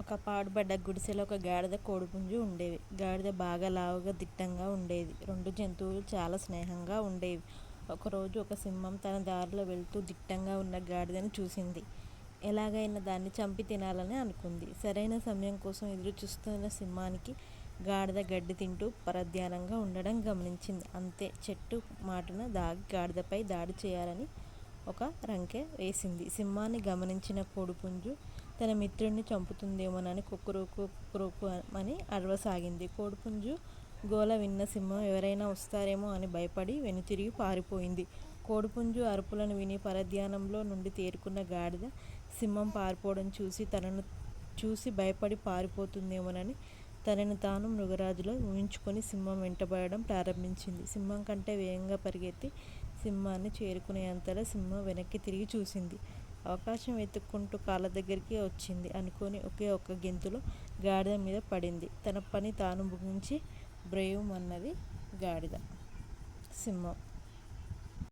ఒక పాడుబడ్డ గుడిసెలో ఒక గాడిద కోడిపుంజు ఉండేవి. గాడిద బాగా లావుగా దిట్టంగా ఉండేది. రెండు జంతువులు చాలా స్నేహంగా ఉండేవి. ఒకరోజు ఒక సింహం తన దారిలో వెళ్తూ దిట్టంగా ఉన్న గాడిదను చూసింది. ఎలాగైనా దాన్ని చంపి తినాలని అనుకుంది. సరైన సమయం కోసం ఎదురు చూస్తున్న సింహానికి గాడిద గడ్డి తింటూ పరధ్యానంగా ఉండడం గమనించింది. అంతే చెట్టు మాటున దాగి గాడిదపై దాడి చేయాలని ఒక రంకె వేసింది. సింహాన్ని గమనించిన కోడిపుంజు తన మిత్రుడిని చంపుతుందేమోనని కుక్కురుకు కుక్కురుకు అని అరవసాగింది. కోడిపుంజు గోల విన్న సింహం ఎవరైనా వస్తారేమో అని భయపడి వెనుతిరిగి పారిపోయింది. కోడిపుంజు అరుపులను విని పరధ్యానంలో నుండి తేరుకున్న గాడిద సింహం పారిపోవడం చూసి తనను చూసి భయపడి పారిపోతుందేమోనని తనను తాను మృగరాజులో ఊహించుకొని సింహం వెంటబడడం ప్రారంభించింది. సింహం కంటే వేగంగా పరిగెత్తి సింహాన్ని చేరుకునేంతలో సింహం వెనక్కి తిరిగి చూసింది. అవకాశం వెతుక్కుంటూ కాళ్ళ దగ్గరికి వచ్చింది. అనుకొని ఒకే ఒక్క గెంతులో గాడిద మీద పడింది. తన పని తాను ముగించి బ్రేవ్ అన్నది గాడిద సింహం.